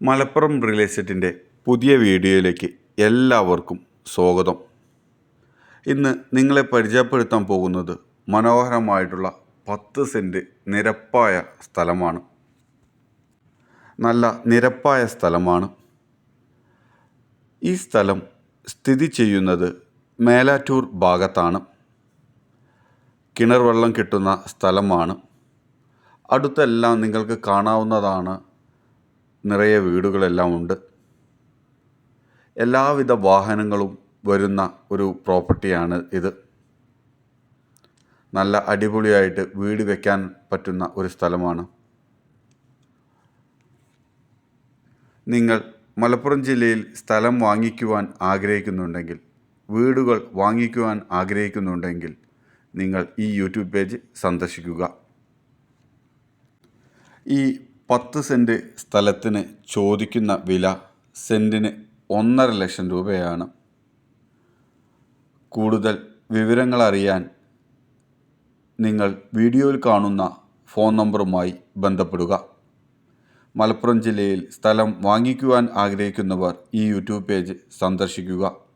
Malappuram real എസ്റ്റേറ്റിന്റെ പുതിയ വീഡിയോയിലേക്ക് എല്ലാവർക്കും സ്വാഗതം. ഇന്ന് നിങ്ങളെ പരിചയപ്പെടുത്താൻ പോകുന്നത് മനോഹരമായിട്ടുള്ള പത്ത് സെന്റ് നിരപ്പായ സ്ഥലമാണ്. നല്ല നിരപ്പായ സ്ഥലമാണ്. ഈ സ്ഥലം സ്ഥിതി ചെയ്യുന്നത് മേലാറ്റൂർ ഭാഗത്താണ്. കിണർ വെള്ളം കിട്ടുന്ന സ്ഥലമാണ്. അടുത്തെല്ലാം നിങ്ങൾക്ക് കാണാവുന്നതാണ് നിറയെ വീടുകളെല്ലാം ഉണ്ട്. എല്ലാവിധ വാഹനങ്ങളും വരുന്ന ഒരു പ്രോപ്പർട്ടിയാണ് ഇത്. നല്ല അടിപൊളിയായിട്ട് വീട് വയ്ക്കാൻ പറ്റുന്ന ഒരു സ്ഥലമാണ്. നിങ്ങൾ മലപ്പുറം ജില്ലയിൽ സ്ഥലം വാങ്ങിക്കുവാൻ ആഗ്രഹിക്കുന്നുണ്ടെങ്കിൽ വീടുകൾ വാങ്ങിക്കുവാൻ ആഗ്രഹിക്കുന്നുണ്ടെങ്കിൽ നിങ്ങൾ ഈ യൂട്യൂബ് പേജ് സന്ദർശിക്കുക. ഈ പത്ത് സെന്റ് സ്ഥലത്തിന് ചോദിക്കുന്ന വില സെന്റിന് ഒന്നര ലക്ഷം രൂപയാണ്. കൂടുതൽ വിവരങ്ങൾ അറിയാൻ നിങ്ങൾ വീഡിയോയിൽ കാണുന്ന ഫോൺ നമ്പറുമായി ബന്ധപ്പെടുക. മലപ്പുറം ജില്ലയിൽ സ്ഥലം വാങ്ങിക്കുവാൻ ആഗ്രഹിക്കുന്നവർ ഈ യൂട്യൂബ് പേജ് സന്ദർശിക്കുക.